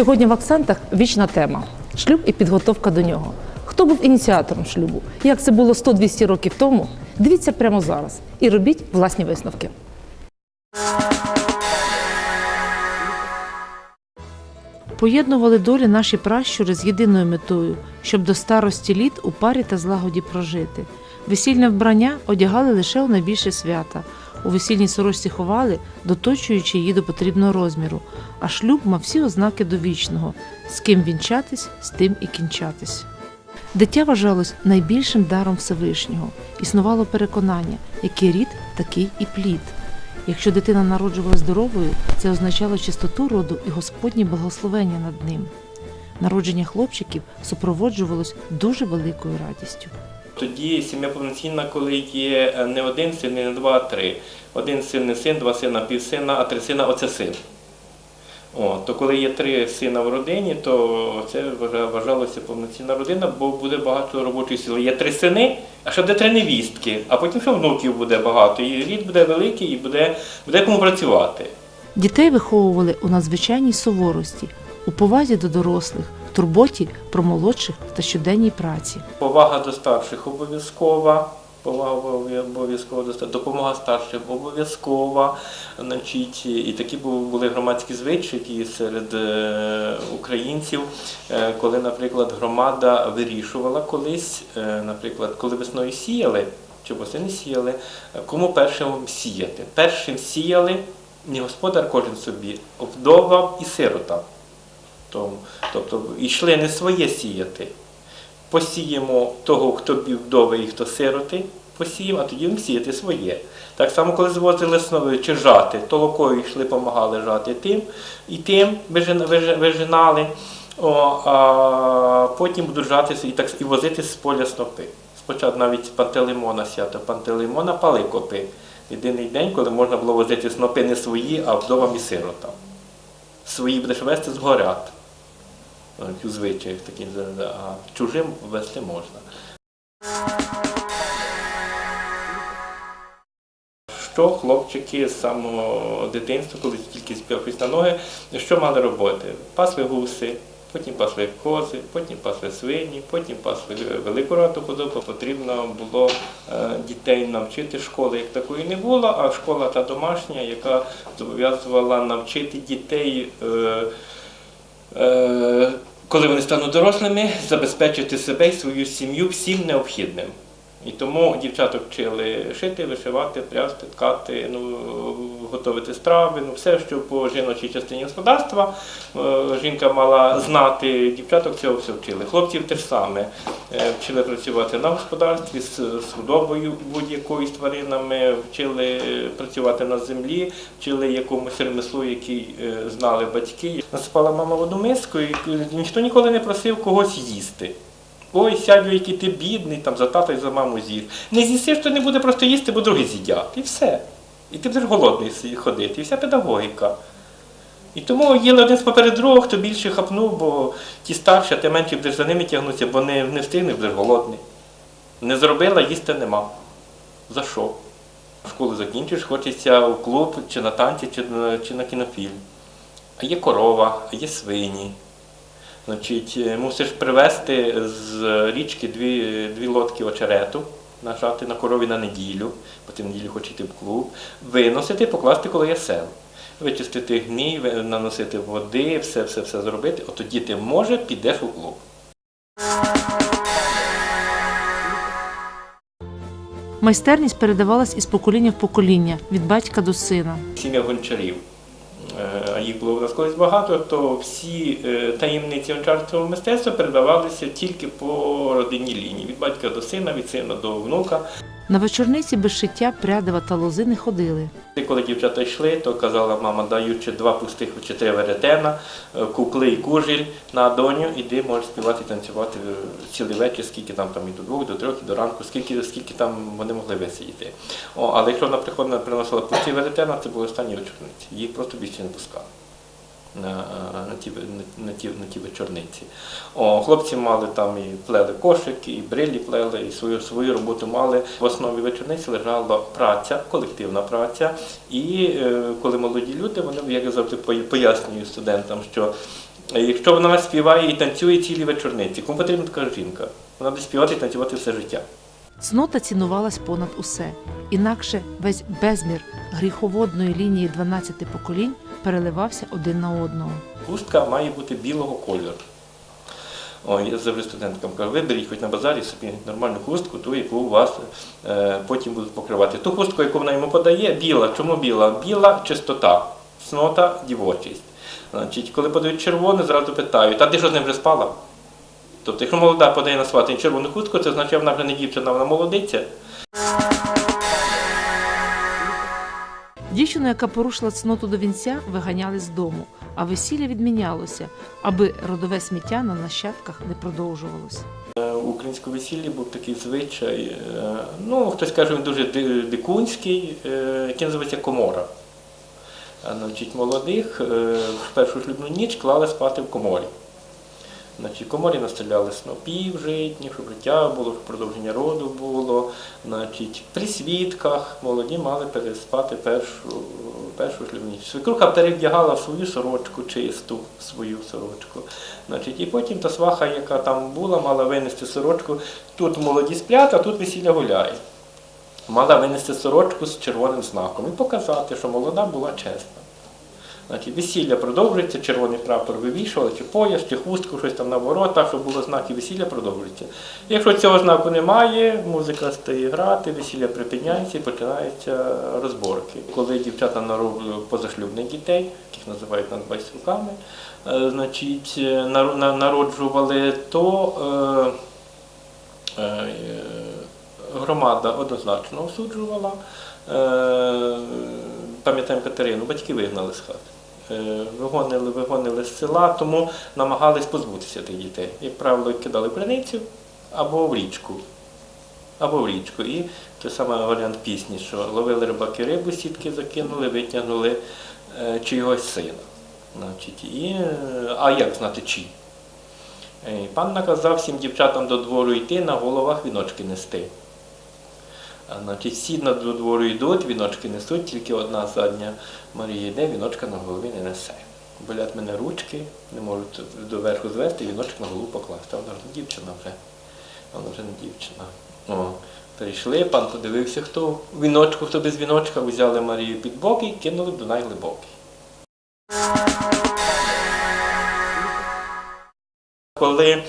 Сьогодні в акцентах вічна тема шлюб і підготовка до нього. Хто був ініціатором шлюбу? Як це було 100-200 років тому? Дивіться прямо зараз і робіть власні висновки. Поєднували долі наші пращури з єдиною метою, щоб до старості літ у парі та злагоді прожити. Весільне вбрання одягали лише у найбільше свята. У весільній сорочці ховали, доточуючи її до потрібного розміру, а шлюб мав всі ознаки довічного з ким вінчатись, з тим і кінчатись. Дитя вважалось найбільшим даром Всевишнього. Існувало переконання, який рід, такий і плід. Якщо дитина народжувала здоровою, це означало чистоту роду і Господнє благословення над ним. Народження хлопчиків супроводжувалось дуже великою радістю. Тоді сім'я повноцінна, коли є е, не один син, не два, а три. Один син не син, два сина півсина, а три сина оце син. О, то коли є три сина в родині, то це вважалося повноцінна родина, бо буде багато робочої сили. Є три сини, а ще буде три невістки, а потім ще внуків буде багато. І рід буде великий, і буде, буде кому працювати. Дітей виховували у надзвичайній суворості, у повазі до дорослих, турботі про молодших та щоденній праці. Повага до старших обов'язкова. Повага обов'я- обов'язкова до старших, допомога старшим обов'язкова. Значить, і такі були громадські звичаї серед е, українців, е, коли, наприклад, громада вирішувала колись, е, наприклад, коли весною сіяли чи восени сіяли, кому першим сіяти. Першим сіяли не господар кожен собі, а вдова і сирота. Тому, тобто йшли не своє сіяти. Посіємо того, хто вдовий і хто сироти, посіємо, а тоді будемо сіяти своє. Так само, коли звозили основи чи жати, толокою йшли, допомагали жати тим і тим вижинали, О, а потім будуть жатися і, так, і возити з поля снопи. Спочатку навіть Пантелеймона свято, Пантелеймона пали копи. Єдиний день, коли можна було возити снопи не свої, а вдовам і сиротам. Свої будеш вести згорять у звичаях такі, а чужим вести можна. Що хлопчики з самого дитинства, коли тільки співхись на ноги, що мали робити? Пасли гуси, потім пасли кози, потім пасли свині, потім пасли велику рату худобу. Потрібно було е, дітей навчити школи, як такої не було, а школа та домашня, яка зобов'язувала навчити дітей. е, е, коли вони стануть дорослими, забезпечити себе і свою сім'ю всім необхідним. І тому дівчаток вчили шити, вишивати, прясти, ткати, ну, готувати страви, ну все, що по жіночій частині господарства е, жінка мала знати, дівчаток цього все вчили. Хлопців теж саме Е, вчили працювати на господарстві з, худобою будь-якою тваринами, вчили працювати на землі, вчили якомусь ремеслу, який е, знали батьки. Насипала мама в одну миску, і ніхто ніколи не просив когось їсти. Ой, сядь, який ти бідний, там за тата і за маму з'їв. Не з'їсиш, то не буде просто їсти, бо другі з'їдять. І все. І ти будеш голодний ходити. І вся педагогіка. І тому їли один поперед другого, хто більше хапнув, бо ті старші, а ти менше будеш за ними тягнутися, бо не, не встигнеш, будеш голодний. Не зробила, їсти нема. За що? Школу закінчиш, хочеться у клуб, чи на танці, чи чи на кінофільм. А є корова, а є свині. Значить, е, мусиш привезти з річки дві, дві лодки очерету, нажати на корові на неділю, бо ти неділю хочеш йти в клуб, виносити, покласти коло ясел. Вичистити гній, наносити води, все, все, все зробити. От тоді ти може підеш у клуб. Майстерність передавалась із покоління в покоління від батька до сина. Сім'я гончарів. Е, А їх було в нас колись багато, то всі е, таємниці гончарського мистецтва передавалися тільки по родинній лінії, від батька до сина, від сина до внука. На вечорниці без шиття, прядива та лози не ходили. Коли дівчата йшли, то казала мама, даючи два пустих чи три веретена, е, кукли і кужіль на доню, іди можеш співати і танцювати е, цілий вечір, скільки там, там і до двох, до трьох, і до ранку, скільки, скільки там вони могли висидіти. О, але якщо вона приходила, приносила пусті веретена, це були останні вечорниці. Їх просто більше не пускали. На, на, ті, на, ті, на ті вечорниці. О, хлопці мали там і плели кошики, і брилі плели, і свою, свою роботу мали. В основі вечорниці лежала праця, колективна праця. І е, коли молоді люди, вони, як я завжди пояснюю студентам, що Е, Якщо вона співає і танцює цілі вечорниці, кому потрібна така жінка? Вона буде співати і танцювати все життя. Цнота цінувалась понад усе, інакше весь безмір гріховодної лінії 12 поколінь переливався один на одного. Хустка має бути білого кольору. О, я завжди студенткам кажу, виберіть хоч на базарі собі нормальну хустку, ту, яку у вас е, потім будуть покривати. Ту хустку, яку вона йому подає, біла. Чому біла? Біла чистота, цнота, дівочість. Значить, коли подають червону, зразу питають, а ти що з ним вже спала? Тобто, якщо молода подає на сватання червону хустку, це означає, вона вже не дівчина, вона молодиця. Дівчину, яка порушила цноту до вінця, виганяли з дому, а весілля відмінялося, аби родове сміття на нащадках не продовжувалося. Е, У українському весіллі був такий звичай, е, ну, хтось каже, він дуже дикунський, е, який називається комора. Молодих е, в першу шлюбну ніч клали спати в коморі. Значить, коморі наставляли снопів житніх, щоб життя було, щоб продовження роду було. Значить, при свідках молоді мали переспати першу, першу шлюбну ніч. Свекруха перевдягала свою сорочку чисту, свою сорочку. Значить, і потім та сваха, яка там була, мала винести сорочку. Тут молоді сплять, а тут весілля гуляє. Мала винести сорочку з червоним знаком і показати, що молода була чесна. Значить, весілля продовжується, червоний прапор вивішували, чи пояс, чи хустку, щось там на воротах, щоб було знаки, весілля продовжується. Якщо цього знаку немає, музика стає грати, весілля припиняється і починаються розборки. Коли дівчата народжують позашлюбних дітей, яких називають над байструками, е, значить, е, нар- на- народжували, то е, громада однозначно осуджувала. Пам'ятаємо Катерину, батьки вигнали з хати. Е, Вигонили, вигонили з села, тому намагались позбутися тих дітей. Як правило, кидали в або в річку. Або в річку. І той самий варіант пісні, що ловили рибаки рибу, сітки закинули, витягнули е, чийогось сина. Значить, і, е, а як знати чий? Пан наказав всім дівчатам до двору йти, на головах віночки нести. Значить, всі до двору йдуть, віночки несуть, тільки одна задня Марія йде, віночка на голові не несе. Болять мене ручки, не можуть доверху звести, віночок на голову покласти. Вона ж не дівчина вже. Вона вже не дівчина. О, прийшли, пан подивився, хто віночку, хто без віночка, взяли Марію під боки і кинули в Дунай глибокий. Коли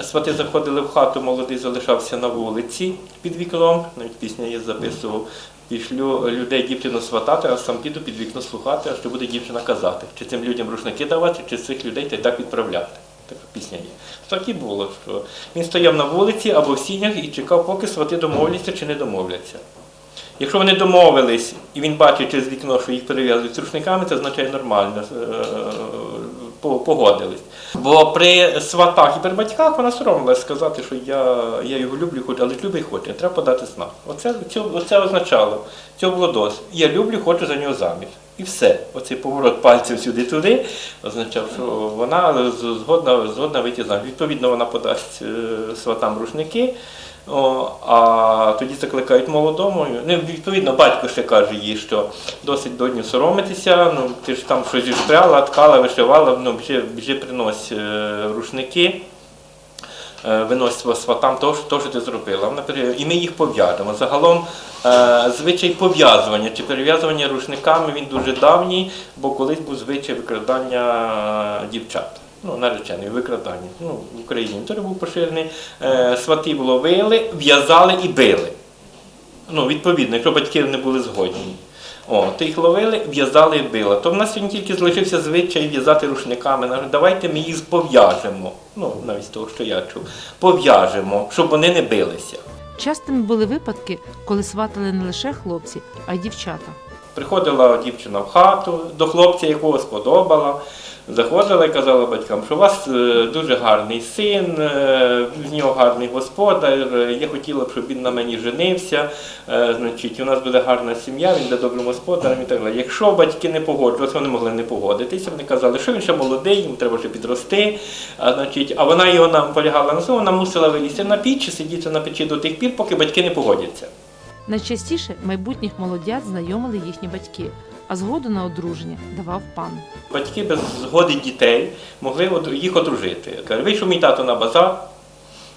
свати заходили в хату, молодий залишався на вулиці під вікном, навіть пісня я записував, пішлю людей дівчину сватати, а сам піду під вікно слухати, а що буде дівчина казати, чи цим людям рушники давати, чи цих людей та так відправляти. Така пісня є. Так і було, що він стояв на вулиці або в сінях і чекав, поки свати домовляться чи не домовляться. Якщо вони домовились, і він бачить через вікно, що їх перев'язують з рушниками, це означає нормально, е, погодились. Бо при сватах і при батьках вона соромилась сказати, що я, я його люблю, хочу, але любий, хоче, треба подати знак. Оце, це, означало, цього було досить. Я люблю, хочу за нього заміж. І все. Оцей поворот пальців сюди-туди означав, що вона згодна, згодна вийти заміж. Відповідно, вона подасть е, сватам рушники. О, а тоді закликають молодому. Ну, відповідно, батько ще каже їй, що досить доню соромитися, ну ти ж там щось зішпряла, ткала, вишивала, ну біжи, біжи принось е, рушники, е, винось сватам то, що- то, що ти зробила. І ми їх пов'яжемо. Загалом е, звичай пов'язування чи перев'язування рушниками він дуже давній, бо колись був звичай викрадання дівчат. Ну, наречений, викрадання. Ну, в Україні теж був поширений. Е, свати ловили, в'язали і били. Ну, відповідно, якщо батьки не були згодні. О, то їх ловили, в'язали і били. То в нас сьогодні тільки залишився звичай в'язати рушниками. Давайте ми їх пов'яжемо. Ну, навіть з того, що я чув. Пов'яжемо, щоб вони не билися. Частими були випадки, коли сватали не лише хлопці, а й дівчата. Приходила дівчина в хату до хлопця, якого сподобала. Заходила і казала батькам, що у вас е, дуже гарний син, е, в нього гарний господар, е, я хотіла б, щоб він на мені женився, е, значить, у нас буде гарна сім'я, він буде добрим господарем і так далі. Якщо батьки не погоджувалися, вони могли не погодитися, вони казали, що він ще молодий, йому треба ще підрости. А, значить, а вона його нам полягала на слово, вона мусила вилізти на піч і сидіти на печі до тих пір, поки батьки не погодяться. Найчастіше майбутніх молодят знайомили їхні батьки, а згоду на одруження давав пан. Батьки без згоди дітей могли їх одружити. Вийшов мій тато на базар,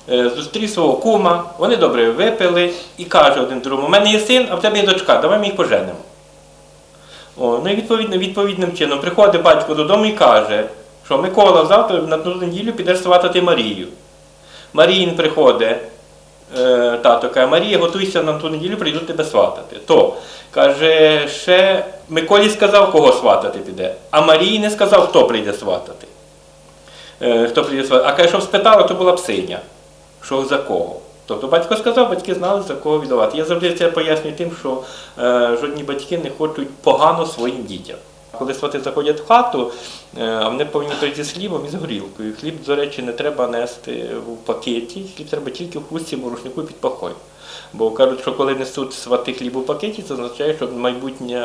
е, зустрів свого кума, вони добре випили і каже один другому, у мене є син, а в тебе є дочка, давай ми їх поженимо. О, ну і відповідно, відповідним чином приходить батько додому і каже, що Микола, завтра на ту неділю підеш сватати Марію. Маріїн приходить, тато каже, Марія, готуйся на ту неділю, прийду тебе сватати. То каже, ще Миколі сказав, кого сватати піде, а Марії не сказав, хто прийде сватати. Е, хто прийде сватати. А каже, щоб спитала, то була псиня. Що за кого? Тобто батько сказав, батьки знали, за кого віддавати. Я завжди це пояснюю тим, що е, жодні батьки не хочуть погано своїм дітям. Коли свати заходять в хату, е, вони повинні прийти з хлібом і з горілкою. Хліб, до речі, не треба нести в пакеті, хліб треба тільки в хустці, рушнику під покою. Бо кажуть, що коли несуть свати хліб у пакеті, це означає, що майбутня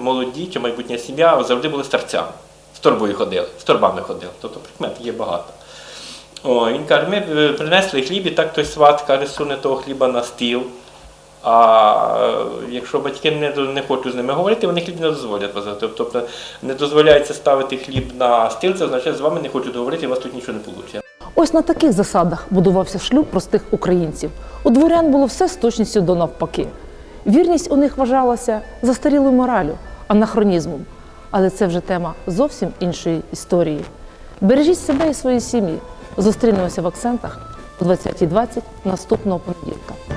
молоді чи майбутня сім'я завжди були старцями. З торбою ходили, з торбами ходили. Тобто прикмет є багато. О, він каже, ми е, принесли хліб, і так той сват каже, суне того хліба на стіл. А е, якщо батьки не, не хочуть з ними говорити, вони хліб не дозволять возити. Тобто не дозволяється ставити хліб на стіл, це означає, з вами не хочуть говорити, у вас тут нічого не вийде. Ось на таких засадах будувався шлюб простих українців. У дворян було все з точністю до навпаки. Вірність у них вважалася застарілою моралю, анахронізмом. Але це вже тема зовсім іншої історії. Бережіть себе і свої сім'ї. Зустрінемося в акцентах о 20.20 наступного понеділка.